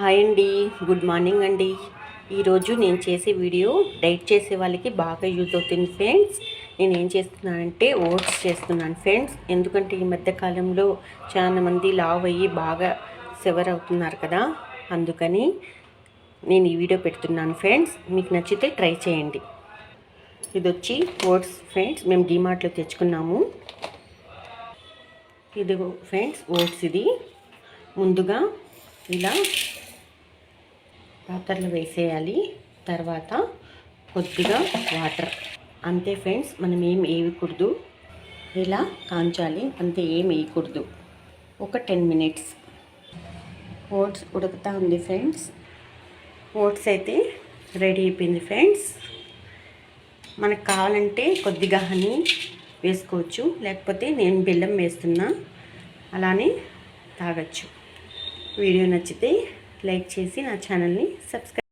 Hi అండి. Good morning అండి. ఈరోజు నేను చేసే వీడియో డైట్ చేసే వాళ్ళకి బాగా యూజ్ అవుతుంది ఫ్రెండ్స్. నేను ఏం చేస్తున్నానంటే ఓట్స్ చేస్తున్నాను ఫ్రెండ్స్. ఎందుకంటే ఈ మధ్య కాలంలో చాలా మంది లావ్ అయ్యి బాగా సెవర్ అవుతున్నారు కదా. అందుకని నేను ఈ వీడియో పెడుతున్నాను ఫ్రెండ్స్. మీకు నచ్చితే ట్రై చేయండి. ఇది వచ్చి ఓట్స్ ఫ్రెండ్స్. మేము డిమార్ట్లో తెచ్చుకున్నాము. ఇది ఫ్రెండ్స్ ఓట్స్ ఇది. ముందుగా ఇలా పాత్రలు వేసేయాలి. తర్వాత కొద్దిగా వాటర్. అంతే ఫ్రెండ్స్ మనం ఏం వేయకూడదు. ఇలా కాంచాలి అంతే ఏం వేయకూడదు. ఒక టెన్ మినిట్స్. ఓట్స్ ఉడుకుతా ఉంది ఫ్రెండ్స్. ఓట్స్ అయితే రెడీ అయిపోయింది ఫ్రెండ్స్. మనకు కావాలంటే కొద్దిగా హనీ వేసుకోవచ్చు. లేకపోతే నేను బెల్లం వేస్తున్నా. అలానే తాగొచ్చు. వీడియో నచ్చితే లైక్ చేసి నా ఛానల్ని సబ్స్క్రైబ్